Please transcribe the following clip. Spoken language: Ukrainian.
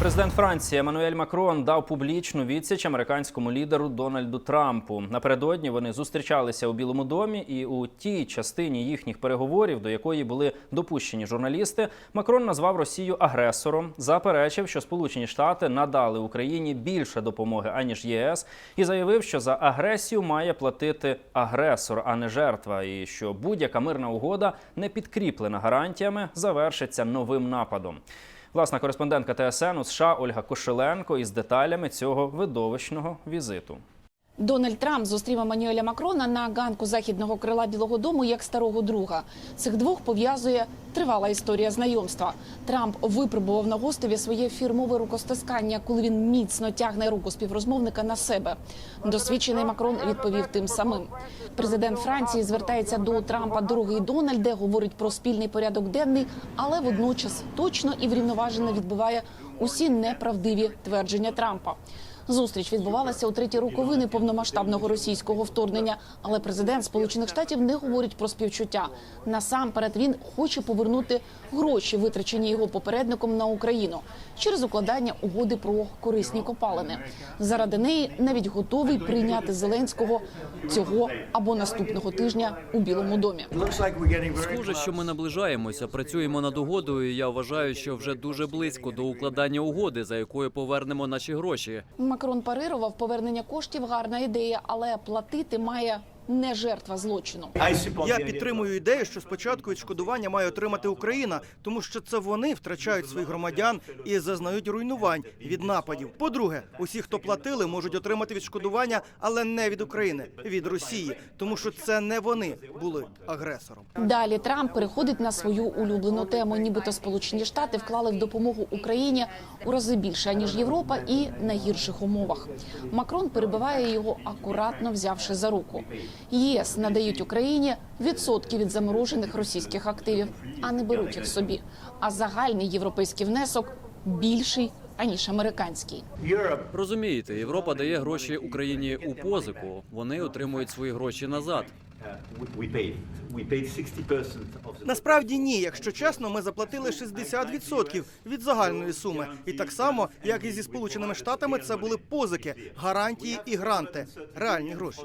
Президент Франції Еммануель Макрон дав публічну відсіч американському лідеру Дональду Трампу. Напередодні вони зустрічалися у Білому домі, і у тій частині їхніх переговорів, до якої були допущені журналісти, Макрон назвав Росію агресором, заперечив, що Сполучені Штати надали Україні більше допомоги аніж ЄС, і заявив, що за агресію має платити агресор, а не жертва, і що будь-яка мирна угода, не підкріплена гарантіями, завершиться новим нападом. Власна кореспондентка ТСН у США Ольга Кошеленко із деталями цього видовищного візиту. Дональд Трамп зустрів Еммануеля Макрона на ганку західного крила Білого Дому як старого друга. Цих двох пов'язує тривала історія знайомства. Трамп випробував на гостеві своє фірмове рукостискання, коли він міцно тягне руку співрозмовника на себе. Досвідчений Макрон відповів тим самим. Президент Франції звертається до Трампа дорогий Дональде, говорить про спільний порядок денний, але водночас точно і врівноважено відбиває усі неправдиві твердження Трампа. Зустріч відбувалася у треті роковини повномасштабного російського вторгнення, але президент Сполучених Штатів не говорить про співчуття. Насамперед він хоче повернути гроші, витрачені його попередником на Україну через укладання угоди про корисні копалини. Заради неї навіть готовий прийняти Зеленського цього або наступного тижня у Білому домі. Схоже, що ми наближаємося, працюємо над угодою. і Я вважаю, що вже дуже близько до укладання угоди, за якою повернемо наші гроші. Макрон парирував повернення коштів. Гарна ідея, але платити має не жертва злочину. Я підтримую ідею, що спочатку відшкодування має отримати Україна, тому що це вони втрачають своїх громадян і зазнають руйнувань від нападів. По-друге, усі, хто платили, можуть отримати відшкодування, але не від України, від Росії, тому що це не вони були агресором. Далі Трамп переходить на свою улюблену тему. Нібито Сполучені Штати вклали в допомогу Україні у рази більше ніж Європа, і на гірших умовах. Макрон перебиває його акуратно взявши за руку. ЄС надають Україні відсотки від заморожених російських активів, а не беруть їх собі. А загальний європейський внесок більший аніж американський. Розумієте, Європа дає гроші Україні у позику. Вони отримують свої гроші назад. we paid. We paid 60% of the Насправді ні, якщо чесно, ми заплатили 60% від загальної суми, і так само, як і зі сполученими штатами, це були позики, гарантії і гранти, реальні гроші.